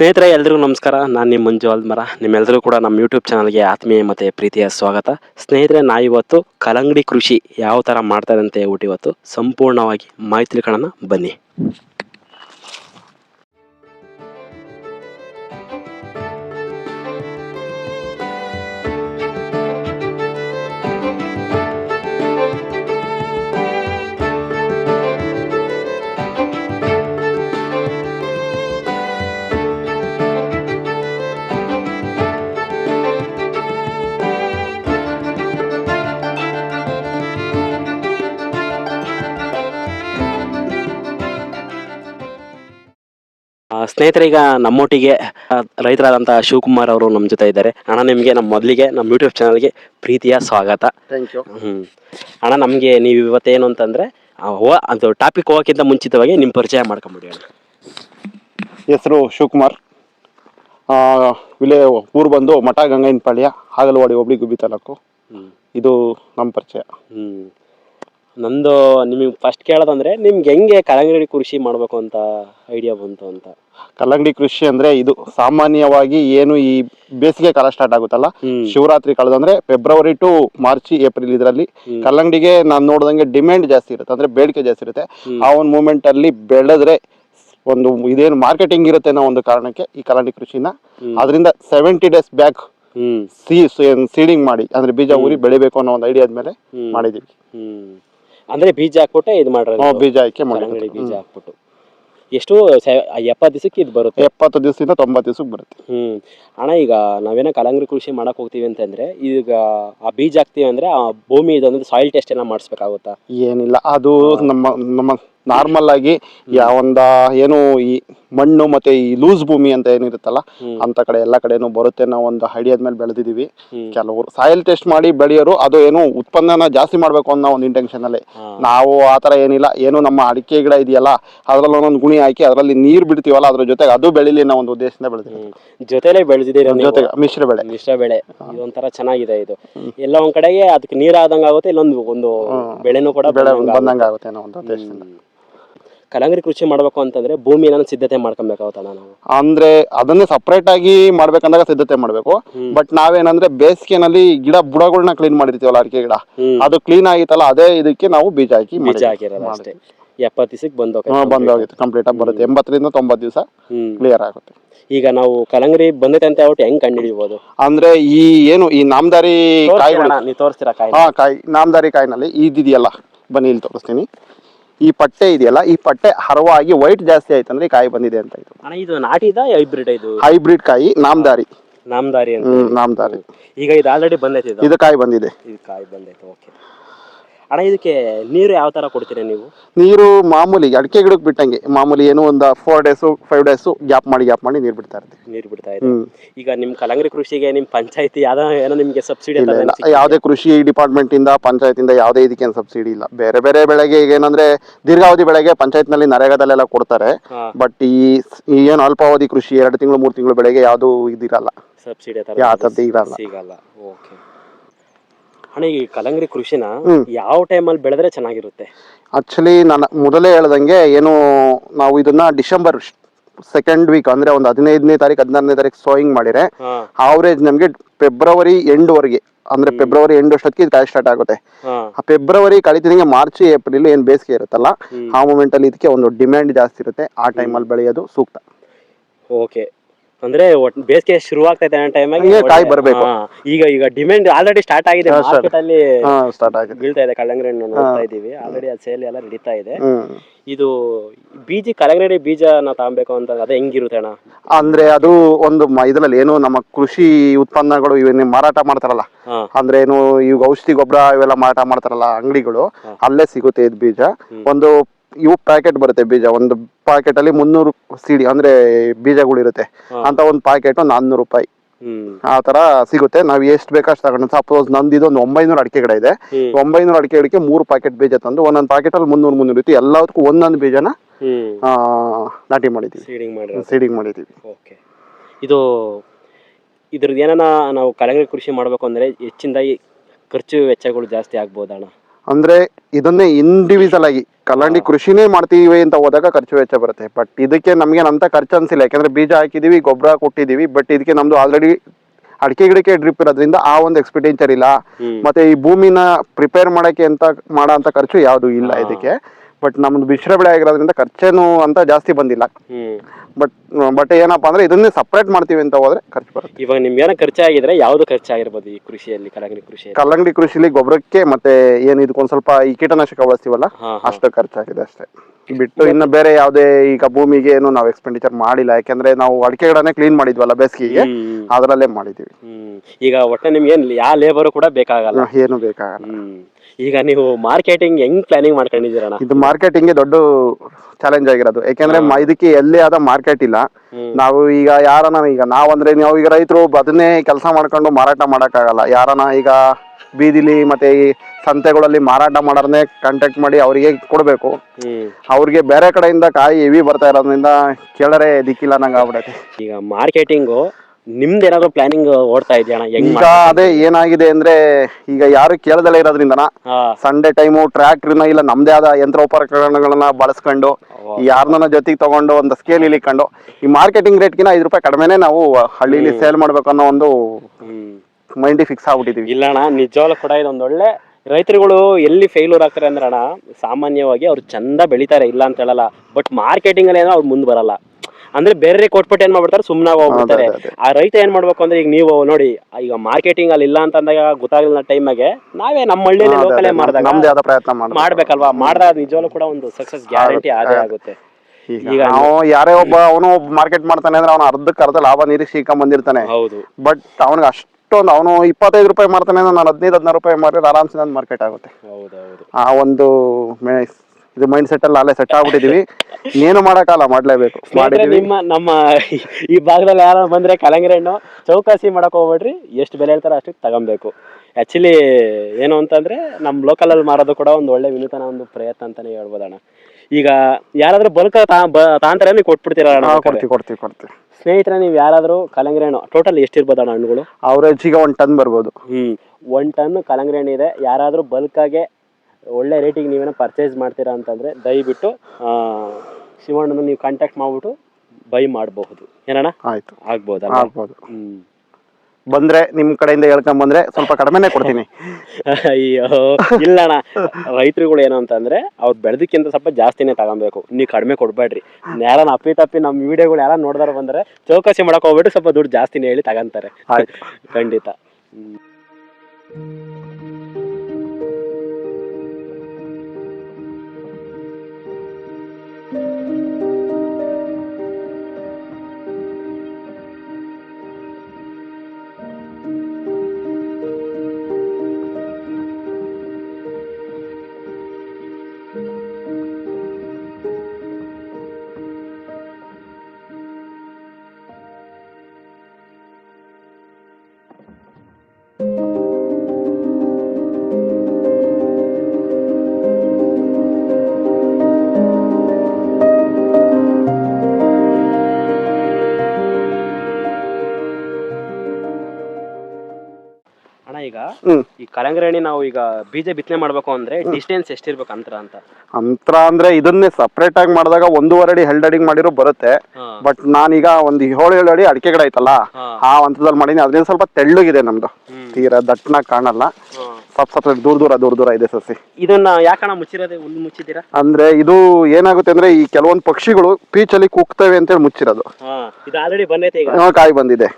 ಸ್ನೇಹಿತರೆ, ಎಲ್ರಿಗೂ ನಮಸ್ಕಾರ. ನಾನು ನಿಮ್ಮ ಮಂಜು ಅಲ್ಮರ ನಿಮ್ಮೆಲ್ಲರೂ ಕೂಡ ನಮ್ಮ ಯೂಟ್ಯೂಬ್ ಚಾನಲ್ಗೆ ಆತ್ಮೀಯ ಮತ್ತು ಪ್ರೀತಿಯ ಸ್ವಾಗತ. ಸ್ನೇಹಿತರೆ ನಾ ಇವತ್ತು ಕಲಂಗಡಿ ಕೃಷಿ ಯಾವ ಥರ ಮಾಡ್ತಾರೆ ಅಂತ ಹೇಳ್ಬಿಟ್ಟು ಇವತ್ತು ಸಂಪೂರ್ಣವಾಗಿ ಮಾಹಿತಿ ತಿಳ್ಕೊಳ್ಳೋಣ. ಬನ್ನಿ. ಸ್ನೇಹಿತರೆ ಈಗ ನಮ್ಮೊಟ್ಟಿಗೆ ರೈತರಾದಂಥ ಶಿವಕುಮಾರ್ ಅವರು ನಮ್ಮ ಜೊತೆ ಇದ್ದಾರೆ. ಅಣ್ಣ ನಿಮಗೆ ನಮ್ಮ ಮೊದಲಿಗೆ ನಮ್ಮ ಯೂಟ್ಯೂಬ್ ಚಾನಲ್ಗೆ ಪ್ರೀತಿಯ ಸ್ವಾಗತ. ಥ್ಯಾಂಕ್ ಯು ಹ್ಞೂ ಅಣ್ಣ ನಮಗೆ ನೀವು ಇವತ್ತೇನು ಅಂತಂದರೆ ಅದು ಟಾಪಿಕ್ ಹೋಗೋಕ್ಕಿಂತ ಮುಂಚಿತವಾಗಿ ನಿಮ್ಮ ಪರಿಚಯ ಮಾಡ್ಕೊಂಬಿಡಿ ಅಣ್ಣ. ಹೆಸರು ಶಿವಕುಮಾರ್. ವಿಲೆ ಊರು ಬಂದು ಮಠ ಗಂಗಾಯನಪಾಳ್ಯ ಹಾಗಲವಾಡಿ ಹೋಬಳಿ ಗುಬ್ಬಿ ತಾಲೂಕು. ಹ್ಞೂ ಇದು ನಮ್ಮ ಪರಿಚಯ. ಹ್ಞೂ ನಂದು ನಿಮಗೆ ಫಸ್ಟ್ ಕೇಳೋದಂದ್ರೆ ನಿಮ್ಗೆ ಹೆಂಗೆ ಕಲ್ಲಂಗಡಿ ಕೃಷಿ ಮಾಡಬೇಕು ಅಂತ ಐಡಿಯಾ ಬಂತು ಅಂತ? ಕಲ್ಲಂಗಡಿ ಕೃಷಿ ಅಂದ್ರೆ ಇದು ಸಾಮಾನ್ಯವಾಗಿ ಏನು ಈ ಬೇಸಿಗೆ ಕಾಲ ಸ್ಟಾರ್ಟ್ ಆಗುತ್ತಲ್ಲ? ಶಿವರಾತ್ರಿ ಕಳೆದಂದ್ರೆ ಫೆಬ್ರವರಿ ಟು ಮಾರ್ಚ್ ಏಪ್ರಿಲ್ ಇದರಲ್ಲಿ ಕಲ್ಲಂಗಡಿಗೆ ನಾನು ನೋಡ್ದಂಗೆ ಡಿಮ್ಯಾಂಡ್ ಜಾಸ್ತಿ ಇರುತ್ತೆ ಅಂದ್ರೆ ಬೇಡಿಕೆ ಜಾಸ್ತಿ ಇರುತ್ತೆ. ಆ ಒಂದು ಮೂಮೆಂಟ್ ಅಲ್ಲಿ ಬೆಳೆದ್ರೆ ಒಂದು ಇದೇನು ಮಾರ್ಕೆಟಿಂಗ್ ಇರುತ್ತೆ ಅನ್ನೋ ಒಂದು ಕಾರಣಕ್ಕೆ ಈ ಕಲ್ಲಂಗಡಿ ಕೃಷಿನ. ಅದರಿಂದ ಸೆವೆಂಟಿ ಡೇಸ್ ಬ್ಯಾಕ್ ಸೀಡಿಂಗ್ ಮಾಡಿ ಅಂದ್ರೆ ಬೀಜ ಊರಿ ಬೆಳಿಬೇಕು ಅನ್ನೋ ಒಂದು ಐಡಿಯಾದ ಮೇಲೆ. ಮಾಡಿದೀವಿ. ಅಂದರೆ ಬೀಜ ಹಾಕ್ಬಿಟ್ಟೆ ಇದು ಮಾಡ್ರಿ ಬೀಜ ಹಾಕಿ ಮಾಡಿ ಕಲ್ಲಂಗಡಿ ಬೀಜ ಹಾಕ್ಬಿಟ್ಟು. ಎಷ್ಟು ಎಪ್ಪತ್ತು ದಿವಸಕ್ಕೆ ಇದು ಬರುತ್ತೆ. ಎಪ್ಪತ್ತು ದಿವಸದಿಂದ ತೊಂಬತ್ತು ದಿವಸಕ್ಕೆ ಬರುತ್ತೆ. ಹ್ಮ್. ಅಣ್ಣ ಈಗ ನಾವೇನೋ ಕಲಂಗಡಿ ಕೃಷಿ ಮಾಡಕ್ ಹೋಗ್ತೀವಿ ಅಂತಂದ್ರೆ ಈಗ ಆ ಬೀಜ ಹಾಕ್ತೀವಿ ಅಂದ್ರೆ ಆ ಭೂಮಿ ಇದೊಂದು ಸಾಯಿಲ್ ಟೆಸ್ಟ್ ಎಲ್ಲ ಮಾಡಿಸ್ಬೇಕಾಗುತ್ತಾ? ಏನಿಲ್ಲ ಅದು ನಮ್ಮ ನಮ್ಮ ನಾರ್ಮಲ್ ಆಗಿ ಯಾವೊಂದ ಏನು ಈ ಮಣ್ಣು ಮತ್ತೆ ಈ ಲೂಸ್ ಭೂಮಿ ಅಂತ ಏನಿರುತ್ತಲ್ಲ. ಅಂತ ಕಡೆ ಎಲ್ಲ ಕಡೆನೂ ಬರುತ್ತೆ. ನಾವು ಒಂದು ಐಡಿಯಾದ ಮೇಲೆ ಬೆಳೆದಿದೀವಿ. ಕೆಲವರು ಸಾಯಿಲ್ ಟೆಸ್ಟ್ ಮಾಡಿ ಬೆಳೆಯೋರು ಅದು ಏನು ಉತ್ಪನ್ನನ ಜಾಸ್ತಿ ಮಾಡ್ಬೇಕು ಅನ್ನೋ ಒಂದು ಇಂಟೆನ್ಷನ್ ಅಲ್ಲಿ. ನಾವು ಆ ಥರ ಏನಿಲ್ಲ ಏನು ನಮ್ಮ ಅಡಿಕೆ ಗಿಡ ಇದೆಯಲ್ಲ ಅದ್ರಲ್ಲಿ ಒಂದೊಂದು ಗುಣಿ ಹಾಕಿ ಅದರಲ್ಲಿ ನೀರು ಬಿಡ್ತೀವಲ್ಲ ಅದ್ರ ಜೊತೆಗೆ ಅದು ಬೆಳಿಲಿ ಅನ್ನೋ ಒಂದು ಉದ್ದೇಶದಿಂದ ಬೆಳೆದಿದ್ದೀವಿ. ಜೊತೆಲೆ ಬೆಳೆದಿದ್ದೀರ ಜೊತೆಗೆ ಮಿಶ್ರ ಬೆಳೆ. ಮಿಶ್ರ ಬೆಳೆ. ಇದೊಂಥರ ಚೆನ್ನಾಗಿದೆ ಇದು. ಎಲ್ಲ ಒಂದ್ ಕಡೆಗೆ ಅದಕ್ಕೆ ನೀರ್ ಆದಂಗ ಆಗುತ್ತೆ ಇಲ್ಲೊಂದು ಒಂದು ಬೆಳೆನೂ ಕೂಡ ಬೆಳೆ. ಬಂದಂಗೆ ಆಗುತ್ತೆ ಅನ್ನೋ ಒಂದು ಉದ್ದೇಶದಿಂದ. ಹ್ಮ್. ಕಲ್ಲಂಗಡಿ ಕೃಷಿ ಮಾಡ್ಬೇಕು ಅಂತಂದ್ರೆ ಭೂಮಿನ ಸಿದ್ಧತೆ ಮಾಡ್ಕೊಬೇಕಾಗುತ್ತಲ್ಲ ನಾವು? ಅಂದ್ರೆ ಅದನ್ನೇ ಸಪ್ರೇಟ್ ಆಗಿ ಮಾಡ್ಬೇಕಂದಾಗ ಸಿದ್ಧತೆ ಮಾಡ್ಬೇಕು. ಬಟ್ ನಾವೇನಂದ್ರೆ ಬೇಸಿಗೆನಲ್ಲಿ ಗಿಡ ಬುಡಗಳನ್ನ ಕ್ಲೀನ್ ಮಾಡಿರ್ತೀವಲ್ಲ ಅಡಿಕೆ ಗಿಡ? ಅದು ಕ್ಲೀನ್ ಆಗಿತ್ತಲ್ಲ ಅದೇ ಇದಕ್ಕೆ ನಾವು ಬೀಜ ಹಾಕಿ ಬೀಜ. ಹಾಕಿರೋದು ಅಷ್ಟೇ. ಎಪ್ಪತ್ತು ದಿವಸಕ್ಕೆ ಬಂದ್ ಹ್ಮ್, ಬಂದೋಗಿತ್ತು ಕಂಪ್ಲೀಟ್ ಆಗಿ ಬರುತ್ತೆ. ಎಂಬತ್ತರಿಂದ ತೊಂಬತ್ತು ದಿವಸ ಕ್ಲಿಯರ್ ಆಗುತ್ತೆ. ಈಗ ನಾವು ಕಲಂಗರಿ ಬಂದೈತೆ ಅಂತ ಹೇಳ್ಬಿಟ್ಟು ಹೆಂಗ್ ಕಂಡುಹಿಡಿಯಬಹುದು ಅಂದ್ರೆ ಈ ಏನು ಈ ನಾಮದಾರಿ ಕಾಯಿ ತೋರಿಸ್ತೀರಾ ಕಾಯಿ ಹಾ ಕಾಯಿ ನಾಮದಾರಿ ಕಾಯಿನಲ್ಲಿ ಇದಿದೆಯಲ್ಲ ಬನ್ನಿ ಇಲ್ಲಿ ತೋರಿಸ್ತೀನಿ. ಈ ಪಟ್ಟೆ ಇದೆಯಲ್ಲ ಈ ಪಟ್ಟೆ ಹರವಾಗಿ ವೈಟ್ ಜಾಸ್ತಿ ಆಯ್ತು ಅಂದ್ರೆ ಈ ಕಾಯಿ ಬಂದಿದೆ ಅಂತ ಇದು. ಅಣ್ಣ ಇದು ನಾಟಿದ ಹೈಬ್ರಿಡ್ ಇದು? ಹೈಬ್ರಿಡ್ ಕಾಯಿ ನಾಮದಾರಿ ನಾಮದಾರಿ ಅಂತ. ಹ್ಮ್ ನಾಮದಾರಿ ಈಗ ಇದು ಆಲ್ರೆಡಿ ಬಂದೈತೆ ಇದು? ಇದು ಕಾಯಿ ಬಂದಿದೆ. ಇದು ಕಾಯಿ ಬಂದೈತೆ ಓಕೆ ಅಣ್ಣ ಇದಕ್ಕೆ ನೀರು ಯಾವ ತರ ಕೊಡ್ತೀರಾ ನೀವು? ನೀರು ಮಾಮೂಲಿ ಅಡಿಕೆ ಗಿಡಕ್ಕೆ ಬಿಟ್ಟಂಗೆ ಮಾಮೂಲಿ ಏನು ಒಂದು four days five days gap ಮಾಡಿ ಗ್ಯಾಪ್ ಮಾಡಿ ನೀರು ಬಿಡ್ತಾ ಇರ್ತೀವಿ. ನೀರು ಬಿಡ್ತಾ ಇದೆ ಹ್ಮ್. ಈಗ ನಿಮ್ ಕಲಂಗಡಿ ಕೃಷಿಗೆ ನಿಮ್ ಪಂಚಾಯತಿ ಯಾವ್ದೋ ಏನೋ ನಿಮ್ಗೆ ಸಬ್ಸಿಡಿ ಇಲ್ಲ ಯಾವುದೇ ಕೃಷಿ ಡಿಪಾರ್ಟ್ಮೆಂಟ್ ಇಂದ ಪಂಚಾಯತ್ ಇಂದ ಯಾವುದೇ ಇದಕ್ಕೆ ಸಬ್ಸಿಡಿ ಇಲ್ಲ. ಬೇರೆ ಬೇರೆ ಬೆಳೆಗೆ ಈಗ ಏನಂದ್ರೆ ದೀರ್ಘಾವಧಿ ಬೆಳೆಗೆ ಪಂಚಾಯತ್ನಲ್ಲಿ ನರೇಗಾದಲ್ಲೆಲ್ಲ ಕೊಡ್ತಾರೆ. ಹಾ. ಬಟ್ ಈ ಈ ಏನು ಅಲ್ಪಾವಧಿ ಕೃಷಿ ಎರಡು ತಿಂಗಳು ಮೂರು ತಿಂಗಳು ಬೆಳೆಗೆ ಯಾವುದು ಇದಿರಲ್ಲ. ಸಬ್ಸಿಡಿ ಯಾವ ಥರದ್ದು ಇರಲ್ಲ. ಸಿಗಲ್ಲ. ಓಕೆ ಅಣ್ಣ ಈ ಕಲಂಗಡಿ ಕೃಷಿನ. ಯಾವ ಟೈಮಲ್ಲಿ ಬೆಳೆದ್ರೆ ಚೆನ್ನಾಗಿರುತ್ತೆ? ಆಕ್ಚುಲಿ ನಾನು ಮೊದಲೇ ಹೇಳ್ದಂಗೆ ಏನು ನಾವು ಇದನ್ನ ಡಿಸೆಂಬರ್ ಸೆಕೆಂಡ್ ವೀಕ್ ಅಂದ್ರೆ ಒಂದು ಹದಿನೈದನೇ ತಾರೀಕು ಹದಿನಾರನೇ ತಾರೀಕು ಸೋಯಿಂಗ್ ಮಾಡಿದ್ರೆ ಆವರೇಜ್ ನಮಗೆ ಫೆಬ್ರವರಿ ಎಂಡ್ ವರೆಗೆ ಅಂದ್ರೆ ಫೆಬ್ರವರಿ ಎಂಡ್ ಅಷ್ಟೊತ್ತಿಗೆ ಕಾಯಿ ಸ್ಟಾರ್ಟ್ ಆಗುತ್ತೆ. ಆ ಫೆಬ್ರವರಿ ಕಳಿತಿದಂಗೆ ಮಾರ್ಚ್ ಏಪ್ರಿಲ್ ಏನ್ ಬೇಸಿಗೆ ಇರುತ್ತಲ್ಲ ಆ ಮೂಮೆಂಟ್ ಅಲ್ಲಿ ಇದಕ್ಕೆ ಒಂದು ಡಿಮ್ಯಾಂಡ್ ಜಾಸ್ತಿ ಇರುತ್ತೆ. ಆ ಟೈಮಲ್ಲಿ ಬೆಳೆಯೋದು ಸೂಕ್ತ. ಓಕೆ ಅಂದ್ರೆ ಒಟ್ ಬೇಸಿಗೆ ಶುರು ಆಗ್ತೈತೆ ಅನ್ನೋ ಟೈಮಾಗಿ ಹಂಗೆ ಕಾಯಿ ಬರ್ಬೇಕು. ಈಗ ಈಗ ಡಿಮ್ಯಾಂಡ್ ಆಲ್ರೆಡಿ ಸ್ಟಾರ್ಟ್ ಆಗಿದೆ. ಹಾ. ಮಾರ್ಕೆಟ್ ಅಲ್ಲಿ ಹಾ ಸ್ಟಾರ್ಟ್ ಆಗಿದೆ. ಬೀಳ್ತಾ ಇದೆ. ಕಲ್ಲಂಗಡಿ ಹಣ್ಣು ನೋಡ್ತಾ ಇದೀವಿ ಆಲ್ರೆಡಿ ಅದು ಸೇಲ್ ಎಲ್ಲ ನಡೀತಾ ಇದೆ. ಹ್ಮ್. ಇದು ಬೀಜ ಕಲ್ಲಂಗಡಿ ಬೀಜ ನಾವು ತಗೊಬೇಕು ಅಂತ ಅದೇ ಹೆಂಗಿರುತ್ತೆ ಅಣ್ಣ? ಅಂದ್ರೆ ಅದು ಒಂದು ಮ- ಇದ್ರಲ್ಲಿ ಏನು ನಮ್ಮ ಕೃಷಿ ಉತ್ಪನ್ನಗಳು ಇವನ್ನ ಮಾರಾಟ ಮಾಡ್ತಾರಲ್ಲ? ಹಾ. ಅಂದ್ರೆ ಏನು ಈಗ ಔಷಧಿ ಗೊಬ್ಬರ ಇವೆಲ್ಲ ಮಾರಾಟ ಮಾಡ್ತಾರಲ್ಲ ಅಂಗಡಿಗಳು ಅಲ್ಲೇ ಸಿಗುತ್ತೆ ಇದು ಬೀಜ. ಒಂದು ಇವು ಪ್ಯಾಕೆಟ್ ಬರುತ್ತೆ ಬೀಜ. ಒಂದು ಪ್ಯಾಕೆಟ್ ಅಲ್ಲಿ ಮುನ್ನೂರು ಸಿಡಿ ಅಂದ್ರೆ ಬೀಜಗಳು ಇರುತ್ತೆ. ಅಂತ ಒಂದು ಪ್ಯಾಕೆಟ್ ನಾನ್ನೂರು ರೂಪಾಯಿ. ಆ ತರ ಸಿಗುತ್ತೆ. ನಾವ್ ಎಷ್ಟು ಬೇಕಷ್ಟು ತಗೊಂಡು ಸಪೋಸ್ ನಂದು ಇದೊಂದು ಒಂಬೈನೂರ ಅಡಿಕೆ ಗಿಡ ಇದೆ. ಒಂಬೈನೂರ ಅಡಿಕೆ ಗಿಡಕ್ಕೆ ಮೂರು ಪ್ಯಾಕೆಟ್ ಬೀಜ ತಂದು ಒಂದೊಂದು ಪ್ಯಾಕೆಟ್ ಅಲ್ಲಿ ಮುನ್ನೂರು ಮುನ್ನೂರು ಇತ್ತು. ಎಲ್ಲದಕ್ಕೂ ಒಂದೊಂದು ಬೀಜನ ನಾಟಿ ಮಾಡಿದೀವಿ. ಸೀಡಿಂಗ್ ಮಾಡಿದೀವಿ ಸೀಡಿಂಗ್ ಮಾಡಿದ್ದೀವಿ ಓಕೆ ಇದು ಇದ್ರದ್ದು ಏನಾರ ನಾವು ಕಲ್ಲಂಗಡಿ ಕೃಷಿ ಮಾಡಬೇಕು ಅಂದ್ರೆ ಹೆಚ್ಚಿನದಾಗಿ ಖರ್ಚು ವೆಚ್ಚಗಳು ಜಾಸ್ತಿ ಆಗ್ಬೋದಣ್ಣ? ಅಂದ್ರೆ ಇದನ್ನೇ ಇಂಡಿವಿಜುವಲ್ ಆಗಿ ಕಲ್ಲಂಗಡಿ ಕೃಷಿನೇ ಮಾಡ್ತೀವಿ ಅಂತ ಹೋದಾಗ ಖರ್ಚು ವೆಚ್ಚ ಬರುತ್ತೆ. ಬಟ್ ಇದಕ್ಕೆ ನಮ್ಗೆ ಅಂತ ಖರ್ಚು ಅನ್ಸಿಲ್ಲ. ಯಾಕಂದ್ರೆ ಬೀಜ ಹಾಕಿದೀವಿ ಗೊಬ್ಬರ ಕೊಟ್ಟಿದೀವಿ ಬಟ್ ಇದಕ್ಕೆ ನಮ್ದು ಆಲ್ರೆಡಿ ಅಡಿಕೆ ಗಿಡಕ್ಕೆ ಡ್ರಿಪ್ ಇರೋದ್ರಿಂದ ಆ ಒಂದು ಎಕ್ಸ್ಪೆಂಡಿಚರ್ ಇಲ್ಲ. ಮತ್ತೆ ಈ ಭೂಮಿನ ಪ್ರಿಪೇರ್ ಮಾಡಕ್ಕೆ ಅಂತ ಮಾಡೋ ಅಂತ ಖರ್ಚು ಯಾವುದು ಇಲ್ಲ ಇದಕ್ಕೆ. ಬಟ್ ನಮ್ದು ಮಿಶ್ರ ಬೆಳೆ ಆಗಿರೋದ್ರಿಂದ ಖರ್ಚೇನು ಅಂತ ಜಾಸ್ತಿ ಬಂದಿಲ್ಲ. ಬಟ್ ಬಟ್ ಏನಪ್ಪಾ ಅಂದ್ರೆ ಇದನ್ನೇ ಸಪ್ರೇಟ್ ಮಾಡ್ತೀವಿ ಅಂತ ಹೋದ್ರೆ ಖರ್ಚು ಬರುತ್ತೆ. ಇವಾಗ ನಿಮ್ಗೆ ಏನೋ ಖರ್ಚಾಗಿದ್ರೆ ಯಾವ್ದು ಖರ್ಚಾಗಿರ್ಬೋದು ಈ ಕೃಷಿಯಲ್ಲಿ ಕಲಂಗಡಿ ಕೃಷಿ ಕಲ್ಲಂಗಡಿ ಕೃಷಿಲಿ ಗೊಬ್ಬರಕ್ಕೆ ಮತ್ತೆ ಏನು ಇದಕ್ಕೊಂದ್ ಸ್ವಲ್ಪ ಈ ಕೀಟನಾಶಕ ಬಳಸ್ತೀವಲ್ಲ. ಅಷ್ಟು ಖರ್ಚಾಗಿದೆ ಅಷ್ಟೇ. ಬಿಟ್ಟು ಇನ್ನು ಬೇರೆ ಯಾವುದೇ ಈಗ ಭೂಮಿಗೆ ಏನು ನಾವು ಎಕ್ಸ್ಪೆಂಡಿಚರ್ ಮಾಡಿಲ್ಲ. ಯಾಕಂದ್ರೆ ನಾವು ಅಡಿಕೆ ಗಿಡನೇ ಕ್ಲೀನ್ ಮಾಡಿದ್ವಲ್ಲ ಬೇಸಿಗೆಗೆ. ಅದರಲ್ಲೇ ಮಾಡಿದೀವಿ. ಈಗ ಒಟ್ಟೆ ನಿಮ್ಗೆ ಏನ್ ಯಾವ ಲೇಬರ್ ಕೂಡ ಬೇಕಾಗಲ್ಲ? ಏನು ಬೇಕಾಗಲ್ಲ. ಈಗ ನೀವು ಮಾರ್ಕೆಟಿಂಗ್ ಹೆಂಗ್ ಪ್ಲಾನಿಂಗ್ ಮಾಡ್ಕೊಂಡಿದ್ದೀರಣ್ಣ? ಇದು ಮಾರ್ಕೆಟಿಂಗ್ ದೊಡ್ಡ ಚಾಲೆಂಜ್ ಆಗಿರೋದು. ಯಾಕಂದ್ರೆ ಮ- ಇದಕ್ಕೆ ಎಲ್ಲಿ ಆದ ಮಾರ್ಕೆಟ್ ಇಲ್ಲ. ನಾವು ಈಗ ಯಾರನ ಈಗ ನಾವಂದ್ರೆ ನಾವು ಈಗ ರೈತರು ಅದನ್ನೇ ಕೆಲಸ ಮಾಡ್ಕೊಂಡು ಮಾರಾಟ ಮಾಡಕ್ಕಾಗಲ್ಲ. ಯಾರನ ಈಗ ಬೀದಿಲಿ ಮತ್ತೆ ಈ ಸಂತೆಗಳಲ್ಲಿ ಮಾರಾಟ ಮಾಡೋರ್ನೇ ಕಾಂಟ್ಯಾಕ್ಟ್ ಮಾಡಿ ಅವರಿಗೆ ಕೊಡಬೇಕು. ಹ್ಮ್. ಅವ್ರಿಗೆ ಬೇರೆ ಕಡೆಯಿಂದ ಕಾಯಿ ಹೆವಿ ಬರ್ತಾ ಇರೋದ್ರಿಂದ ಕೇಳರೆ ದಿಕ್ಕಿಲ್ಲ ನಂಗೆ ಆಗ್ಬಿಡತ್ತೆ. ಈಗ ಮಾರ್ಕೆಟಿಂಗು ನಿಮ್ದು ಏನಾದ್ರು ಪ್ಲಾನಿಂಗ್ ಓಡ್ತಾ ಇದೆಯಣ್ಣ ಹೆಂಗ್ ಈಗ ಅದೇ ಏನಾಗಿದೆ ಅಂದ್ರೆ ಈಗ ಯಾರು ಕೇಳದಲ್ಲ ಇರೋದ್ರಿಂದನ ಸಂಡೆ ಟೈಮು ಟ್ರ್ಯಾಕ್ಟ್ರಿನ ಇಲ್ಲ ನಮ್ದೇ ಆದ ಯಂತ್ರೋಪಕರಣಗಳನ್ನ ಬಳಸ್ಕೊಂಡು ಯಾರನ್ನ ಜೊತೆಗೆ ತಗೊಂಡು ಒಂದು ಸ್ಕೇಲ್ ಇಲಿಕೊಂಡು ಈ ಮಾರ್ಕೆಟಿಂಗ್ ರೇಟ್ಗಿನ ಐದು ರೂಪಾಯಿ ಕಡಿಮೆನೆ ನಾವು ಹಳ್ಳಿಲಿ ಸೇಲ್ ಮಾಡ್ಬೇಕು ಅನ್ನೋ ಒಂದು ಮೈಂಡ್ ಫಿಕ್ಸ್ ಆಗ್ಬಿಟ್ಟಿದೀವಿ. ಇಲ್ಲಣ್ಣ ನಿಜವಾಗ್ಲೂ ಕೂಡ ಇದೊಂದು ಒಳ್ಳೆ ರೈತರುಗಳು ಎಲ್ಲಿ ಫೇಲ್ಯೂರ್ ಆಗ್ತಾರೆ ಅಂದ್ರೆ ಅಣ್ಣ ಸಾಮಾನ್ಯವಾಗಿ ಅವ್ರು ಚಂದ ಬೆಳಿತಾರೆ ಇಲ್ಲ ಅಂತ ಹೇಳಲ್ಲ ಬಟ್ ಮಾರ್ಕೆಟಿಂಗ್ ಅಲ್ಲಿ ಏನೋ ಅವ್ರು ಮುಂದೆ ಬರಲ್ಲ. ಅಂದ್ರೆ ಬೇರೆ ಕೊಟ್ಬಿಟ್ಟು ಏನ್ ಮಾಡ್ಬಿಡ್ತಾರೆ? ಸುಮ್ಮನೆ ಹೋಗ್ಬಿಡ್ತಾರೆ. ಆ ರೈತ ಏನ್ ಮಾಡ್ಬೇಕು ಅಂದ್ರೆ ಈಗ ನೀವು ನೋಡಿ ಈಗ ಮಾರ್ಕೆಟಿಂಗ್ ಅಲ್ಲಿ ಇಲ್ಲ ಅಂತ ಅಂದಾಗ ಗೊತ್ತಾಗಲಿಲ್ಲ ಟೈಮಾಗೆ ನಾವೇ ನಮ್ಮ ಹಳ್ಳಿಯಲ್ಲಿ ಲೋಕಲೇ ಮಾಡಿದಾಗ ಪ್ರಯತ್ನ ಮಾಡ್ಬೇಕು. ಮಾಡ್ಬೇಕಲ್ವಾ? ಮಾಡಿದ್ರೆ ಅದು ನಿಜವಾಗ್ಲೂ ಕೂಡ ಒಂದು ಸಕ್ಸಸ್ ಗ್ಯಾರಂಟಿ ಆದೇ ಆಗುತ್ತೆ. ಈಗ ನಾವು ಯಾರೇ ಒಬ್ಬ ಅವನು ಮಾರ್ಕೆಟ್ ಮಾಡ್ತಾನೆ ಅಂದ್ರೆ ಅವನು ಅರ್ಧಕ್ಕೆ ಅರ್ಧ ಲಾಭ ನಿರೀಕ್ಷೆ ಇಟ್ಕೊಂಡ್ ಬಂದಿರ್ತಾನೆ. ಹೌದು. ಬಟ್ ಅವನಿಗೆ ಅಷ್ಟೊಂದು ಅವನು ಇಪ್ಪತ್ತೈದು ರೂಪಾಯಿ ಮಾಡ್ತಾನೆ ಅಂದ್ರೆ ನಾನು ಹದಿನೈದು ಹದಿನಾರು ರೂಪಾಯಿ ಮಾರಿದ್ರೆ ಆರಾಮ್ಸೆ ನನ್ನ ಮಾರ್ಕೆಟ್ ಆಗುತ್ತೆ. ಆ ಒಂದು ಮೆ- ಇದು ಮೈಂಡ್ ಸೆಟ್ ಅಲ್ಲಿ ಅಲ್ಲೇ ಸೆಟ್ ಆಗ್ಬಿಟ್ಟಿದೀವಿ. ಏನು ಮಾಡಕ್ಕಾಗಲ್ಲ ಮಾಡ್ಲೇಬೇಕು. ಸ್ನೇಹಿತರೆ, ಮಾಡಿದೀವಿ. ನಿಮ್ಮ ನಮ್ಮ ಈ ಭಾಗದಲ್ಲಿ ಯಾರು ಬಂದ್ರೆ ಕಲಂಗಡಿ ಹಣ್ಣು ಚೌಕಾಸಿ ಮಾಡಕ್ ಹೋಗ್ಬೇಡ್ರಿ. ಎಷ್ಟು ಬೆಲೆ ಹೇಳ್ತಾರೋ ಅಷ್ಟಕ್ಕೆ ತಗೊಬೇಕು. ಆಕ್ಚುಲಿ ಏನು ಅಂತಂದ್ರೆ ನಮ್ಮ ಲೋಕಲ್ ಅಲ್ಲಿ ಮಾರೋದು ಕೂಡ ಒಂದು ಒಳ್ಳೆ ವಿನೂತನ ಒಂದು ಪ್ರಯತ್ನ ಅಂತಾನೆ ಹೇಳ್ಬೋದಣ್ಣ. ಈಗ ಯಾರಾದ್ರೂ ಬಲ್ಕ ತಾಂತಾರೆ ನೀವು ಕೊಟ್ಬಿಡ್ತೀರಾ ಹಾ, ಬೇಕಾದ್ರೆ? ಕೊಡ್ತೀವಿ ಕೊಡ್ತೀವಿ ಕೊಡ್ತೀವಿ. ಸ್ನೇಹಿತರೆ ನೀವು ಯಾರಾದ್ರೂ ಕಲಂಗಡಿ ಹಣ್ಣು ಟೋಟಲ್ ಎಷ್ಟಿರ್ಬೋದಣ್ಣ ಹಣ್ಣುಗಳು? ಅವರೇಜಿಗೆ ಒಂದು ಟನ್ ಬರ್ಬೋದು. ಹ್ಮ್ ಒನ್ ಟನ್ ಕಲಂಗಡಿ ಹಣ್ಣು ಇದೆ. ಯಾರಾದ್ರೂ ಬಲ್ಕಾಗೆ ಒಳ್ಳೆ ರೇಟಿಗೆ ನೀವೇನೋ ಪರ್ಚೇಸ್ ಮಾಡ್ತೀರಾ ಅಂತಂದ್ರೆ ದಯವಿಟ್ಟು ಆ, ಶಿವಣ್ಣನ ನೀವು ಕಾಂಟ್ಯಾಕ್ಟ್ ಮಾಡ್ಬಿಟ್ಟು ಬೈ ಮಾಡಬಹುದು. ಏನಣ್ಣ? ಆಯ್ತು. ಆಗ್ಬೋದು? ಆಗ್ಬೋದು. ಹ್ಞೂ ಬಂದ್ರೆ ನಿಮ್ ಕಡೆಯಿಂದ ಹೇಳ್ಕೊಂಡ್ ಬಂದ್ರೆ ಸ್ವಲ್ಪ ಕಡಿಮೆನೆ ಕೊಡ್ತೀನಿ. ಅಯ್ಯೋ ಇಲ್ಲಣ್ಣ. ರೈತರುಗಳು ಏನು ಅಂತಂದ್ರೆ ಅವ್ರು ಬೆಳೆದಕ್ಕಿಂತ ಸ್ವಲ್ಪ ಜಾಸ್ತಿನೇ ತಗೊಬೇಕು. ನೀವು ಕಡಿಮೆ ಕೊಡಬೇಡ್ರಿ. ಯಾರನ್ನ ಅಪ್ಪಿ ತಪ್ಪಿ ನಮ್ಮ ವಿಡಿಯೋಗಳು ಯಾರ ನೋಡಿದಾರ ಬಂದ್ರೆ ಚೌಕಾಸಿ ಮಾಡಕ್ ಹೋಗ್ಬಿಟ್ಟು ಸ್ವಲ್ಪ ದುಡ್ಡು ಜಾಸ್ತಿನೇ ಹೇಳಿ ತಗೊಂತಾರೆ. ಖಂಡಿತ. ಖಂಡಿತ ಈ ನಾವು ಈಗ ಬೀಜ ಬಿತ್ತನೆ ಮಾಡ್ಬೇಕು ಅಂದ್ರೆ ಡಿಸ್ಟೆನ್ಸ್ ಎಷ್ಟಿರ್ಬೇಕು ಅಂತರ ಅಂತ? ಅಂತರ ಅಂದ್ರೆ ಇದನ್ನೇ ಸಪ್ರೇಟ್ ಆಗಿ ಮಾಡಿದಾಗ ಒಂದೂವರೆ ಅಡಿ ಎರಡು ಅಡಿಗೆ ಮಾಡಿರೋ ಬರುತ್ತೆ. ಬಟ್ ನಾನೀಗ ಒಂದು ಏಳು ಏಳು ಅಡಿ ಅಡಿಕೆ ಗಿಡ ಐತಲ್ಲ ಆ ಹಂತದಲ್ಲಿ ಮಾಡೀನಿ ಅದ್ರಿಂದ ಸ್ವಲ್ಪ ತೆಳ್ಳಗಿದೆ ನಮ್ದು. ತೀರ ದಟ್ಟನಾಗಿ ಕಾಣಲ್ಲ. ಸಪ್ ಸ್ವಲ್ಪ ದೂರ ದೂರ ದೂರ ದೂರ ಇದೆ ಸಸಿ. ಇದನ್ನ ಯಾಕಣ ಮುಚ್ಚಿರೋದೆ ಹುಲ್ಲು ಮುಚ್ಚಿದ್ದೀರಾ? ಅಂದ್ರೆ ಇದು ಏನಾಗುತ್ತೆ ಅಂದ್ರೆ ಈ ಕೆಲವೊಂದು ಪಕ್ಷಿಗಳು ಪೀಚಲ್ಲಿ ಕೂಗ್ತವೆ ಅಂತೇಳಿ ಮುಚ್ಚಿರೋದು. ಇದು ಆಲ್ರೆಡಿ ಬಂದೈತೆ ಈಗ. ಕಾಯಿ ಬಂದಿದೆ.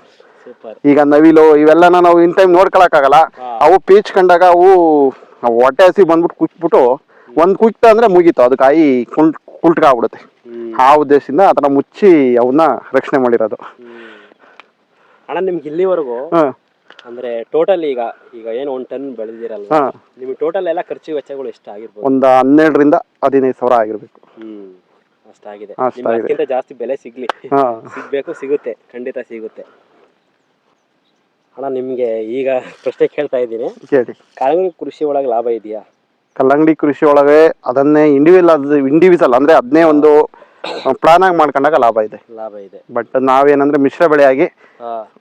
ಈಗ ನವಿಲು ಇವೆಲ್ಲನ ನಾವು ಇನ್ ಟೈಮ್ ನೋಡ್ಕೊಳಕ್ಕಾಗಲ್ಲ. ಅವು ಪೀಚ್ ಕಂಡಾಗ ಅವು ಹೊಟ್ಟೆ ಹಸಿ ಬಂದ್ಬಿಟ್ಟು ಕುಚ್ಬಿಟ್ಟು ಒಂದ್ ಕುಚ್ತ ಅಂದ್ರೆ ಮುಗೀತು. ಅದು ಕಾಯಿ ಕುಂಟ್ ಕುಲ್ಟ್ಕಾಗ್ಬಿಡುತ್ತೆ ಆ ಉದ್ದೇಶದಿಂದ ಅದನ್ನ ಮುಚ್ಚಿ ಅವನ್ನ ರಕ್ಷಣೆ ಮಾಡಿರೋದು. ಅಣ್ಣ ನಿಮ್ಗೆ ಇಲ್ಲಿವರೆಗೂ ಅಂದ್ರೆ ಟೋಟಲ್ ಈಗ ಈಗ ಏನು ಒಂದ್ ಟನ್ ಬೆಳೆದಿರಲ್ಲ ನಿಮ್ಗೆ ಟೋಟಲ್ ಎಲ್ಲ ಖರ್ಚು ವೆಚ್ಚಗಳು ಎಷ್ಟು ಆಗಿರ್ಬೋದು? ಒಂದ್ ಹನ್ನೆರಡರಿಂದ ಹದಿನೈದು ಸಾವಿರ ಆಗಿರ್ಬೇಕು. ಅಷ್ಟಾಗಿದೆ. ಜಾಸ್ತಿ ಬೆಲೆ ಸಿಗ್ಲಿ. ಸಿಗ್ಬೇಕು ಸಿಗುತ್ತೆ. ಖಂಡಿತ ಸಿಗುತ್ತೆ. ಅಣ್ಣ ನಿಮ್ಗೆ ಈಗ ಪ್ರಶ್ನೆ ಕೇಳ್ತಾ ಇದ್ದೀನಿ. ಕೇಳಿ ಕಳಂಗಿ ಕೃಷಿ ಒಳಗೆ ಲಾಭ ಇದೆಯಾ? ಕಲ್ಲಂಗಡಿ ಕೃಷಿ ಒಳಗೆ ಅದನ್ನೇ ಇಂಡಿವಿಜುವಲ್ ಇಂಡಿವಿಜುವಲ್ ಅಂದ್ರೆ ಅದನ್ನೇ ಒಂದು ಪ್ಲಾನ್ ಆಗಿ ಮಾಡ್ಕೊಂಡಾಗ ಲಾಭ ಇದೆ. ಲಾಭ ಇದೆ. ಬಟ್ ನಾವೇನಂದ್ರೆ ಮಿಶ್ರ ಬೆಳೆಯಾಗಿ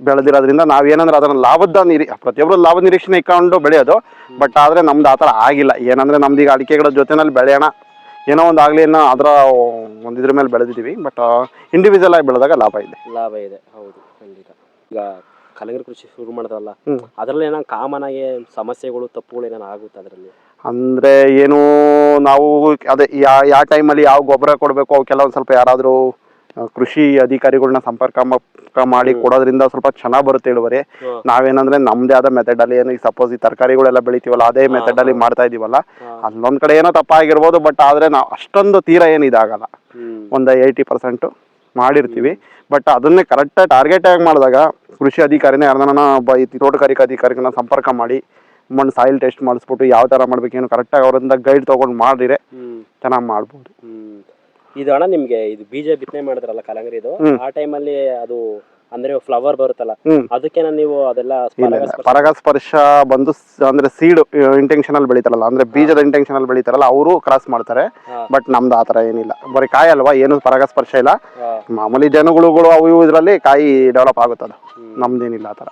ಬೆಳೆದಿರೋದ್ರಿಂದ ನಾವೇನಂದ್ರೆ ಅದನ್ನ ಲಾಭದ ನೀರಿ ಪ್ರತಿಯೊಬ್ಬರು ಲಾಭ ನಿರೀಕ್ಷಣೆ ಇಟ್ಕೊಂಡು ಬೆಳೆಯೋದು. ಬಟ್ ಆದ್ರೆ ನಮ್ದು ಆತರ ಥರ ಆಗಿಲ್ಲ. ಏನಂದ್ರೆ ನಮ್ದು ಈಗ ಅಡಿಕೆಗಳ ಜೊತೆನಲ್ಲಿ ಬೆಳೆಯೋಣ. ಏನೋ ಒಂದು ಆಗ್ಲಿ ಏನೋ ಅದರ ಒಂದು ಇದ್ರ ಮೇಲೆ ಬೆಳೆದಿದ್ದೀವಿ. ಬಟ್ ಇಂಡಿವಿಜುವಲ್ ಆಗಿ ಬೆಳೆದಾಗ ಲಾಭ ಇದೆ. ಲಾಭ ಇದೆ. ಹೌದು ಖಂಡಿತ. ಈಗ ಕಲಂಗಡಿ ಕೃಷಿ ಶುರು ಮಾಡಿದ್ರಲ್ಲ. ಅದರಲ್ಲಿ ಏನೋ ಕಾಮನ್ ಆಗಿ ಸಮಸ್ಯೆಗಳು ತಪ್ಪುಗಳು ಏನೋ ಆಗುತ್ತೆ ಅದರಲ್ಲಿ? ಅಂದ್ರೆ ಏನು ನಾವು ಅದೇ ಯಾ ಯಾವ ಟೈಮಲ್ಲಿ ಯಾವ ಗೊಬ್ಬರ ಕೊಡಬೇಕು ಅವಕ್ಕೆಲ್ಲ ಒಂದು ಸ್ವಲ್ಪ ಯಾರಾದರೂ ಕೃಷಿ ಅಧಿಕಾರಿಗಳನ್ನ ಸಂಪರ್ಕ ಮಾಡಿ ಕೊಡೋದ್ರಿಂದ ಸ್ವಲ್ಪ ಚೆನ್ನಾಗಿ ಬರುತ್ತೆ ಇಳುವರಿ. ನಾವೇನಂದ್ರೆ ನಮ್ದೇ ಆದ ಮೆಥಡ್ ಅಲ್ಲಿ ಏನು ಸಪೋಸ್ ಈ ತರಕಾರಿಗಳೆಲ್ಲ ಬೆಳಿತೀವಲ್ಲ ಅದೇ ಮೆಥಡ್ ಅಲ್ಲಿ ಮಾಡ್ತಾ ಇದೀವಲ್ಲ. ಅಲ್ಲೊಂದ್ ಕಡೆ ಏನೋ ತಪ್ಪಾಗಿರ್ಬೋದು ಬಟ್ ಆದ್ರೆ ನಾವು ಅಷ್ಟೊಂದು ತೀರಾ ಏನು ಇದಾಗಲ್ಲ ಹ್ಮ್. ಒಂದು ಏಯ್ಟಿ ಪರ್ಸೆಂಟ್ ಮಾಡಿರ್ತೀವಿ. ಬಟ್ ಅದನ್ನೇ ಕರೆಕ್ಟ್ ಟಾರ್ಗೆಟ್ ಆಗಿ ಮಾಡಿದಾಗ ಕೃಷಿ ಅಧಿಕಾರಿನೇ ಯಾರನ್ನ ಒಬ್ಬ ಈ ತೋಟಗಾರಿಕಾ ಅಧಿಕಾರಿಗಳನ್ನ ಸಂಪರ್ಕ ಮಾಡಿ ಮಣ್ಣು ಸಾಯಿಲ್ ಟೆಸ್ಟ್ ಮಾಡಿಸ್ಬಿಟ್ಟು ಯಾವ ಥರ ಮಾಡ್ಬೇಕೇನು ಕರೆಕ್ಟಾಗಿ ಅವರಿಂದ ಗೈಡ್ ತೊಗೊಂಡು ಮಾಡಿದ್ರೆ ಚೆನ್ನಾಗಿ ಮಾಡ್ಬೋದು. ಇದು ಅಣ್ಣ ನಿಮ್ಗೆ ಇದು ಬೀಜ ಬಿತ್ತನೆ ಮಾಡಿದ್ರಲ್ಲ ಕಲಂಗರಿದು ಇದು? ಆ ಟೈಮಲ್ಲಿ ಅದು ಅಂದ್ರೆ ಫ್ಲವರ್ ಬರುತ್ತಲ್ಲ ಅದಕ್ಕೆ ನೀವು ಅದೆಲ್ಲ ಪರಾಗಸ್ಪರ್ಶ- ಬಂದು ಅಂದ್ರೆ ಸೀಡ್ ಇಂಟೆನ್ಷನ್ ಅಲ್ಲಿ ಬೆಳಿತಾರಲ್ಲ ಅಂದ್ರೆ ಬೀಜದ ಇಂಟೆನ್ಷನ್ ಅಲ್ಲಿ ಬೆಳಿತಾರಲ್ಲ ಅವರು ಕ್ರಾಸ್ ಮಾಡ್ತಾರೆ. ಬಟ್ ನಮ್ದು ಆತರ ಏನಿಲ್ಲ. ಬರೀ ಕಾಯಿ ಅಲ್ವಾ ಏನು ಪರಾಗಸ್ಪರ್ಶ ಇಲ್ಲ. ಮಾಮೂಲಿ ಜನಗಳು ಅವು ಇವು ಇದರಲ್ಲಿ ಕಾಯಿ ಡೆವಲಪ್ ಆಗುತ್ತದು. ನಮ್ದೇನಿಲ್ಲ ಆತರ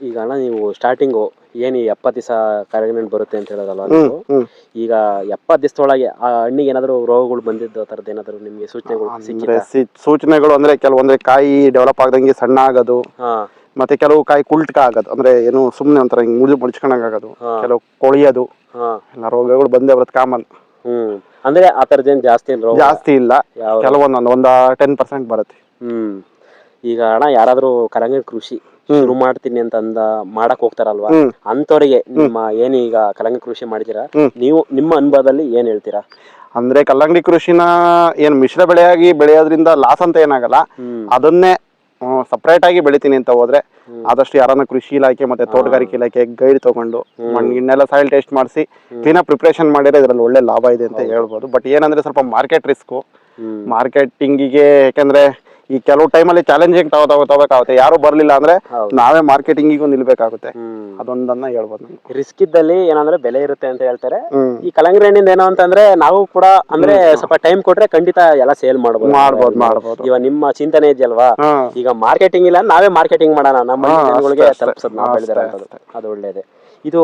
ಈಗ ಅಣ್ಣ ನೀವು ಸ್ಟಾರ್ಟಿಂಗು ಏನು ಈ ಎಪ್ಪತ್ತು ದಿವಸ ಕರಗಿನಲ್ಲಿ ಬರುತ್ತೆ ಅಂತ ಹೇಳೋದಲ್ಲ ನೀವು? ಈಗ ಎಪ್ಪತ್ತು ದಿವಸದೊಳಗೆ ಆ ಹಣ್ಣಿಗೆ ಏನಾದರೂ ರೋಗಗಳು ಬಂದಿದ್ದು ಆ ಥರದ್ದು ಏನಾದರೂ ನಿಮಗೆ ಸೂಚನೆಗಳು ಅಂದ್ರೆ ಸಿಕ್ಕಿಲ್ಲ ಸಿ- ಸೂಚನೆಗಳು ಅಂದ್ರೆ ಕೆಲವೊಂದ್ರೆ ಕಾಯಿ ಡೆವಲಪ್ ಆಗದಂಗೆ ಸಣ್ಣ ಆಗೋದು ಹಾ. ಮತ್ತೆ ಕೆಲವು ಕಾಯಿ ಕುಲ್ಟ್ಕ ಆಗೋದು ಅಂದ್ರೆ ಏನು ಸುಮ್ಮನೆ ಒಂಥರ ಹಿಂಗೆ ಮುಡಿದು ಮಡ್ಚ್ಕೊಂಡಂಗೆ ಆಗೋದು ಕೆಲವು ಕೊಳಿಯೋದು ಹಾ. ಎಲ್ಲ ರೋಗಗಳು ಬಂದೇ ಬರುತ್ತೆ ಕಾಮನ್. ಹ್ಮ್. ಅಂದ್ರೆ ಆ ಥರದ್ದೇನು ಜಾಸ್ತಿ ಏನು ರೋಗ? ಜಾಸ್ತಿ ಇಲ್ಲ. ಯಾವ ಕೆಲವೊಂದೊಂದು ಒಂದು ಟೆನ್ ಪರ್ಸೆಂಟ್ ಬರುತ್ತೆ. ಹ್ಮ್. ಈಗ ಅಣ್ಣ ಯಾರಾದರೂ ಕರಂಗ ಕೃಷಿ ಶುರು ಮಾಡ್ತೀನಿ ಅಂತ ಅಂದ ಮಾಡಕ್ ಹೋಗ್ತಾರಲ್ವಾ? ಅಂತವರಿಗೆ ನಿಮ್ಮ ಏನು ಈಗ ಕಲಂಗಿ ಕೃಷಿ ಮಾಡಿದಿರಾ ನೀವು ನಿಮ್ಮ ಅನುಭವದಲ್ಲಿ ಏನ್ ಹೇಳ್ತೀರಾ? ಅಂದ್ರೆ ಕಲ್ಲಂಗಡಿ ಕೃಷಿನ ಏನ್ ಮಿಶ್ರ ಬೆಳೆಯಾಗಿ ಬೆಳೆಯೋದ್ರಿಂದ ಲಾಸ್ ಅಂತ ಏನಾಗಲ್ಲ. ಅದನ್ನೇ ಸಪ್ರೇಟ್ ಆಗಿ ಬೆಳಿತೀನಿ ಅಂತ ಹೋದ್ರೆ ಆದಷ್ಟು ಯಾರನ್ನ ಕೃಷಿ ಇಲಾಖೆ ಮತ್ತೆ ತೋಟಗಾರಿಕೆ ಇಲಾಖೆ ಗೈಡ್ ತಗೊಂಡು ಮಣ್ಣಿನೆಲ್ಲ ಸಾಯಿಲ್ ಟೆಸ್ಟ್ ಮಾಡಿಸಿ ಕ್ಲೀನಾಗಿ ಪ್ರಿಪ್ರೇಷನ್ ಮಾಡಿದ್ರೆ ಇದ್ರಲ್ಲಿ ಒಳ್ಳೆ ಲಾಭ ಇದೆ ಅಂತ ಹೇಳ್ಬೋದು. ಬಟ್ ಏನಂದ್ರೆ ಸ್ವಲ್ಪ ಮಾರ್ಕೆಟ್ ರಿಸ್ಕು ಮಾರ್ಕೆಟಿಂಗಿಗೆ ಯಾಕಂದ್ರೆ ಈ ಕೆಲವು ಟೈಮಲ್ಲಿ ಚಾಲೆಂಜಿಂಗ್ ತಗೋ ತಗೋ ತಗೋಬೇಕಾಗುತ್ತೆ. ಯಾರು ಬರ್ಲಿಲ್ಲ ಅಂದ್ರೆ. ನಾವೇ ಮಾರ್ಕೆಟಿಂಗಿಗೂ ನಿಲ್ಬೇಕಾಗುತ್ತೆ. ಅದೊಂದನ್ನ ಹೇಳ್ಬೋದು ನಾನು. ರಿಸ್ಕ್ ಇದ್ದಲ್ಲಿ ಏನಂದ್ರೆ ಬೆಲೆ ಇರುತ್ತೆ ಅಂತ ಹೇಳ್ತಾರೆ. ಈ ಕಲಂಗಡಿ ಹಣ್ಣಿಂದ ಏನೋ ಅಂತಂದ್ರೆ ನಾವು ಕೂಡ ಅಂದ್ರೆ ಸ್ವಲ್ಪ ಟೈಮ್ ಕೊಟ್ರೆ ಖಂಡಿತ ಎಲ್ಲ ಸೇಲ್ ಮಾಡ್ಬೋದು. ಮಾಡ್ಬೋದು ಮಾಡ್ಬೋದು. ಇವಾಗ ನಿಮ್ಮ ಚಿಂತನೆ ಇದೆಯಲ್ವಾ? ಈಗ ಮಾರ್ಕೆಟಿಂಗ್ ಇಲ್ಲ ನಾವೇ ಮಾರ್ಕೆಟಿಂಗ್ ಮಾಡೋಣ. ನಮ್ಮ ಜನಗಳಿಗೆ. ತಲುಪಿಸೋದು ನಾವು ಬೆಳೆದಿರೋದು ಅದು ಒಳ್ಳೇದೇ. ಇದು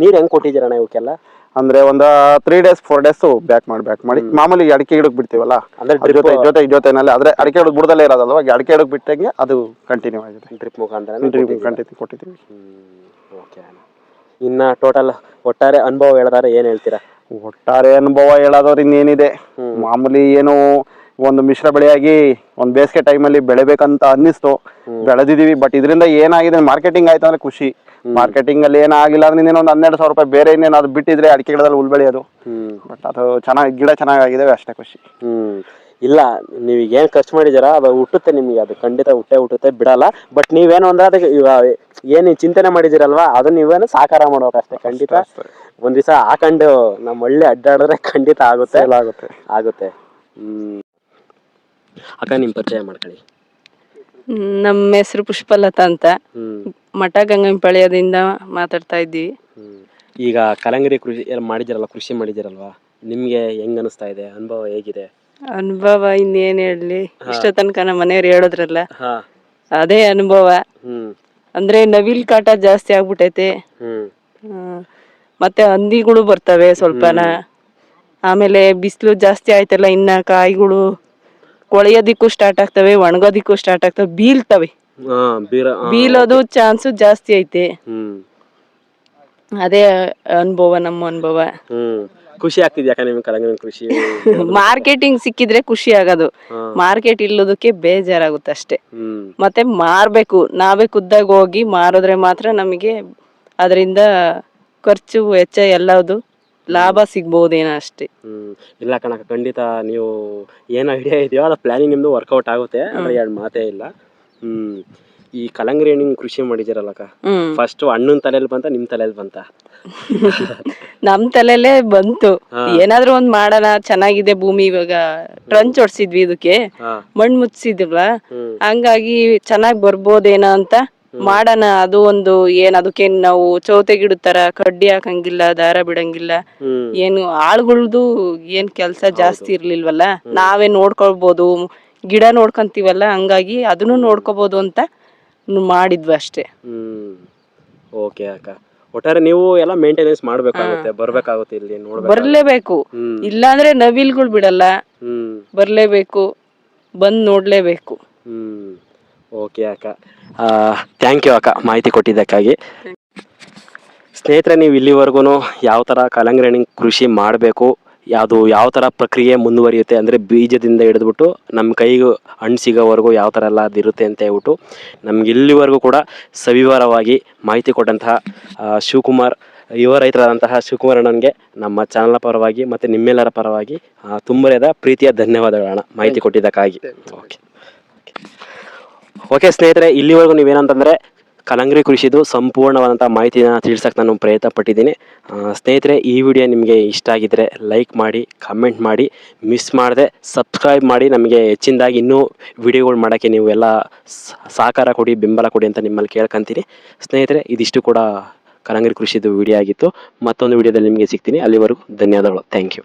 ನೀರ್ ಹೆಂಗ್ ಕೊಟ್ಟಿದ್ದೀರಣ್ಣ ಇವಕ್ಕೆಲ್ಲ? ಅಂದ್ರೆ ಒಂದ three days four days back ಮಾಡಿ ಬ್ಯಾಕ್ ಮಾಡಿ ಮಾಮೂಲಿ ಅಡಿಕೆ ಹಿಡಕ್ ಬಿಡ್ತೀವಲ್ಲ? ಅಂದ್ರೆ ಅದ್ರ ಜೊತೆ ಜೊತೆ ಜೊತೆನಲ್ಲಿ. ಆದ್ರೆ ಅಡಿಕೆ ಹಿಡಕ್ ಬುಡದಲ್ಲೇ ಇರೋದಲ್ವಾ? ಅಡಿಕೆ ಹಿಡಕ್ ಬಿಟ್ಟಂಗೆ ಅದು ಕಂಟಿನ್ಯೂ ಆಗಿದೆ. ಟ್ರಿಪ್ ಮುಖಾಂತರ ಕಂಟಿನ್ಯೂ ಕೊಟ್ಟಿದ್ದೀವಿ. ಓಕೆ ಇನ್ನ ಟೋಟಲ್ ಒಟ್ಟಾರೆ ಅನುಭವ ಹೇಳಿದಾರೆ ಏನ್ ಹೇಳ್ತೀರಾ? ಒಟ್ಟಾರೆ ಅನುಭವ ಹೇಳೋದವ್ರು ಇನ್ನೇನಿದೆ. ಮಾಮೂಲಿ ಏನು ಒಂದು ಮಿಶ್ರ ಬೆಳೆಯಾಗಿ ಒಂದು ಬೇಸಿಗೆ ಟೈಮಲ್ಲಿ ಬೆಳೆಬೇಕಂತ ಅನ್ನಿಸ್ತು. ಬೆಳೆದಿದೀವಿ ಬಟ್ ಇದರಿಂದ ಏನಾಗಿದೆ ಮಾರ್ಕೆಟಿಂಗ್ ಆಯ್ತು ಅಂದ್ರೆ ಖುಷಿ. ಮಾರ್ಕೆಟಿಂಗ್ ಅಲ್ಲಿ ಏನಾಗಿಲ್ಲ ಅಂದ್ರೆ ಇನ್ನೇನು ಒಂದು ಹನ್ನೆರಡು ಸಾವಿರ ರೂಪಾಯಿ ಬೇರೆ ಇನ್ನೇನು ಅದು ಬಿಟ್ಟಿದ್ರೆ ಅಡಿಕೆ ಗಿಡದಲ್ಲಿ ಹುಲ್ ಬೆಳೆಯೋದು. ಬಟ್ ಅದು ಚೆನ್ನಾಗಿ ಗಿಡ ಚೆನ್ನಾಗಿದ್ದಾವೆ ಅಷ್ಟೇ ಖುಷಿ. ಹ್ಮ್. ಇಲ್ಲ ನೀವು ಏನ್ ಖರ್ಚು ಮಾಡಿದ್ದೀರಾ? ಅದು ಹುಟ್ಟುತ್ತೆ ನಿಮಗೆ ಅದು ಖಂಡಿತ ಹುಟ್ಟೆ ಹುಟ್ಟುತ್ತೆ ಬಿಡಲ್ಲ. ಬಟ್ ನೀವೇನು ಅಂದ್ರೆ ಅದಕ್ಕೆ ಏನ್ ಚಿಂತನೆ ಮಾಡಿದಿರಲ್ವಾ ಅದನ್ನ ನೀವೇನು ಸಾಕಾರ ಮಾಡ್ಬೇಕು ಅಷ್ಟೇ ಖಂಡಿತ. ಒಂದ್ ದಿವಸ ಹಾಕೊಂಡು ನಮ್ಮ ಒಳ್ಳೆ ಅಡ್ಡಾಡಿದ್ರೆ ಖಂಡಿತ ಆಗುತ್ತೆ. ಆಗುತ್ತೆ. ಆಗುತ್ತೆ. ಹ್ಮ್. ಅಕ್ಕ ನಿಮ್ ಪರಿಚಯ ಮಾಡ್ಕೊಳ್ಳಿ. ನಮ್ಮ ಹೆಸರು ಪುಷ್ಪಲತಾ ಅಂತ. ಹ್ಮ್. ಮಠ ಗಂಗಂಪಳ್ಯದಿಂದ ಮಾತಾಡ್ತಾ ಇದ್ದೀವಿ. ಹ್ಮ್. ಈಗ ಕಲಂಗಡಿ ಕೃಷಿ ಎಲ್ಲ ಮಾಡಿದಿರಲ್ಲ ಕೃಷಿ ಮಾಡಿದಿರಲ್ವಾ ನಿಮ್ಗೆ ಹೆಂಗ್ ಅನಿಸ್ತಾ ಇದೆ? ಅನುಭವ ಹೇಗಿದೆ? ಅನುಭವ ಇನ್ನೇನು ಹೇಳಲಿ. ಇಷ್ಟ ತನಕ ನಮ್ಮ ಮನೆಯವ್ರು ಹೇಳಿದ್ರಲ್ಲ. ಹಾ. ಅದೇ ಅನುಭವ. ಹ್ಮ್. ಅಂದ್ರೆ ನವಿಲ್ ಕಾಟ ಜಾಸ್ತಿ ಆಗ್ಬಿಟ್ಟೈತೆ ಹ್ಮ್. ಹ್ಮ್. ಮತ್ತೆ ಹಂದಿಗಳು ಬರ್ತವೆ ಸ್ವಲ್ಪನ. ಆಮೇಲೆ ಬಿಸಿಲು ಜಾಸ್ತಿ ಆಯ್ತಲ್ಲ ಇನ್ನ ಕಾಯಿಗಳು. ಕೊಳೆಯೋದಿಕ್ಕೂ ಸ್ಟಾರ್ಟ್ ಆಗ್ತವೆ ಒಣಗೋದಿಕ್ಕೂ ಸ್ಟಾರ್ಟ್ ಆಗ್ತವೆ ಬೀಳ್ತವೆ. ಹಾ ಬೀರ ಹಾ. ಬೀಳೋದು ಚಾನ್ಸ್ ಜಾಸ್ತಿ ಐತೆ. ಹ್ಮ್. ಅದೇ ಅನುಭವ ನಮ್ಮ ಅನುಭವ. ಹ್ಮ್. ಖುಷಿ ಆಗ್ತಿದ್ಯಾ ಯಾಕ ನಿಮ್ಗೆ ಕಲಂಗಡಿ ಕೃಷಿ? ಮಾರ್ಕೆಟಿಂಗ್ ಸಿಕ್ಕಿದ್ರೆ ಖುಷಿ ಆಗೋದು. ಹಾ. ಮಾರ್ಕೆಟ್ ಇಲ್ಲೋದಕ್ಕೆ ಬೇಜಾರಾಗುತ್ತೆ ಅಷ್ಟೇ. ಹ್ಮ್. ಮತ್ತೆ ಮಾರ್ಬೇಕು. ನಾವೇ ಖುದ್ದಾಗಿ ಹೋಗಿ ಮಾರಿದ್ರೆ ಮಾತ್ರ ನಮಗೆ ಅದರಿಂದ ಖರ್ಚು ವೆಚ್ಚ ಎಲ್ಲದು ಲಾಭ ಸಿಗ್ಬಹುದೇನೋ ಅಷ್ಟೇ. ಹ್ಮ್. ಇಲ್ಲ ಕಣಕ ಖಂಡಿತ ನೀವು ಏನ್ ಐಡಿಯಾ ಇದೆಯೋ ಅದು ಪ್ಲಾನಿಂಗ್ ನಿಮ್ದು ವರ್ಕೌಟ್ ಆಗುತ್ತೆ ಅಂದ್ರೆ ಎರಡು ಮಾತೇ ಇಲ್ಲ. ಹ್ಮ್. ಈ ಕಲಂಗಡಿ ಹಣ್ಣಿನ ಕೃಷಿ ಮಾಡಿದಿರಲ್ಲಕ್ಕ ಹ್ಮ್. ಫಸ್ಟ್ ಹಣ್ಣಿನ ತಲೆಯಲ್ಲಿ ಬಂತ ನಿಮ್ ತಲೆಯಲ್ಲಿ ಬಂತ? ನಮ್ ತಲೆಯಲ್ಲೇ ಬಂತು. ಏನಾದ್ರು ಒಂದ್ ಮಾಡೋಣ ಚೆನ್ನಾಗಿದೆ ಭೂಮಿ ಇವಾಗ. ಟ್ರಂಚ್ ಹೊಡ್ಸಿದ್ವಿ ಇದಕ್ಕೆ. ಹಾ. ಮಣ್ಣು ಮುಚ್ಚಿದ್ವಲ್ಲ ಹಂಗಾಗಿ ಚೆನ್ನಾಗ್ ಬರ್ಬೋದೇನೋ ಅಂತ ಮಾಡೋಣ ಅದು ಒಂದು ಏನ್ ಅದಕ್ಕೇನ್ ನಾವು ಚೌತೆ ತರ ಕಡ್ಡಿ ಹಾಕಂಗಿಲ್ಲ ದಾರ ಬಿಡಂಗಿಲ್ಲ. ಹ್ಮ್. ಏನು ಆಳ್ಗಳ್ದು ಏನ್ ಕೆಲ್ಸ ಜಾಸ್ತಿ ಇರ್ಲಿಲ್ವಲ್ಲ? ನಾವೇ ನೋಡ್ಕೊಳ್ಬೋದು. ಗಿಡ ನೋಡ್ಕೊಂತೀವಲ್ಲ ಹಂಗಾಗಿ ಅದನ್ನು ನೋಡ್ಕೋಬಹುದು ಅಂತ ಮಾಡಿದ್ವಿ ಅಷ್ಟೇ. ಹ್ಮ್. ಓಕೆ ಅಕ್ಕ. ಒಟ್ಟಾರೆ ನೀವು ಎಲ್ಲ ಮೇಂಟೆನೆನ್ಸ್ ಮಾಡ್ಬೇಕಾಗುತ್ತೆ ಬರ್ಬೇಕಾಗುತ್ತೆ ಇಲ್ಲಿ ನೋಡ್ಬೇಕು ಬರ್ಲೇಬೇಕು. ಹ್ಮ್. ಇಲ್ಲಾಂದ್ರೆ ನವಿಲ್ಗಳು ಬಿಡಲ್ಲ. ಹ್ಮ್. ಬರ್ಲೇಬೇಕು. ಬಂದ್ ನೋಡ್ಲೇಬೇಕು. ಓಕೆ ಅಕ್ಕ. ಥ್ಯಾಂಕ್ ಯು ಅಕ್ಕ ಮಾಹಿತಿ ಕೊಟ್ಟಿದ್ದಕ್ಕಾಗಿ. ಸ್ನೇಹಿತರೆ ನೀವು ಇಲ್ಲಿವರೆಗೂ ಯಾವ ಥರ ಕಲಂಗ್ರಣಿ ಕೃಷಿ ಮಾಡಬೇಕು ಯಾವುದು ಯಾವ ಥರ ಪ್ರಕ್ರಿಯೆ ಮುಂದುವರಿಯುತ್ತೆ ಅಂದರೆ ಬೀಜದಿಂದ ಹಿಡಿದ್ಬಿಟ್ಟು ನಮ್ಮ ಕೈಗೆ ಹಣ್ಣು ಸಿಗೋವರೆಗೂ ಯಾವ ಥರ ಎಲ್ಲ ಅದಿರುತ್ತೆ ಅಂತ ಹೇಳ್ಬಿಟ್ಟು ನಮ್ಗೆ ಇಲ್ಲಿವರೆಗೂ ಕೂಡ ಸವಿವರವಾಗಿ ಮಾಹಿತಿ ಕೊಟ್ಟಂತಹ ಶಿವಕುಮಾರ್ ಯುವ ರೈತರಾದಂತಹ ಶಿವಕುಮಾರ್ ಅಣ್ಣನಿಗೆ ನಮ್ಮ ಚಾನಲ್ನ ಪರವಾಗಿ ಮತ್ತು ನಿಮ್ಮೆಲ್ಲರ ಪರವಾಗಿ ತುಂಬರೇದ ತುಂಬರದ ಪ್ರೀತಿಯ ಧನ್ಯವಾದಗಳನ್ನ ಮಾಹಿತಿ ಕೊಟ್ಟಿದ್ದಕ್ಕಾಗಿ. ಓಕೆ ಓಕೆ ಸ್ನೇಹಿತರೆ, ಇಲ್ಲಿವರೆಗೂ ನೀವೇನಂತಂದರೆ ಕಲಂಗರಿ ಕೃಷಿದು ಸಂಪೂರ್ಣವಾದಂಥ ಮಾಹಿತಿಯನ್ನು ತಿಳಿಸೋಕೆ ನಾನು ಪ್ರಯತ್ನ ಪಟ್ಟಿದ್ದೀನಿ ಸ್ನೇಹಿತರೆ, ಈ ವಿಡಿಯೋ ನಿಮಗೆ ಇಷ್ಟ ಆಗಿದ್ದರೆ ಲೈಕ್ ಮಾಡಿ, ಕಮೆಂಟ್ ಮಾಡಿ, ಮಿಸ್ ಮಾಡದೆ ಸಬ್ಸ್ಕ್ರೈಬ್ ಮಾಡಿ, ನಮಗೆ ಹೆಚ್ಚಿನದಾಗಿ ಇನ್ನೂ ವಿಡಿಯೋಗಳು ಮಾಡೋಕ್ಕೆ ನೀವು ಎಲ್ಲ ಸಹಕಾರ ಕೊಡಿ, ಬೆಂಬಲ ಕೊಡಿ ಅಂತ ನಿಮ್ಮಲ್ಲಿ ಕೇಳ್ಕೊಂತೀನಿ. ಸ್ನೇಹಿತರೆ, ಇದಿಷ್ಟು ಕೂಡ ಕಲಂಗರಿ ಕೃಷಿದು ವಿಡಿಯೋ ಆಗಿತ್ತು. ಮತ್ತೊಂದು ವಿಡಿಯೋದಲ್ಲಿ ನಿಮಗೆ ಸಿಗ್ತೀನಿ. ಅಲ್ಲಿವರೆಗೂ ಧನ್ಯವಾದಗಳು. Thank you.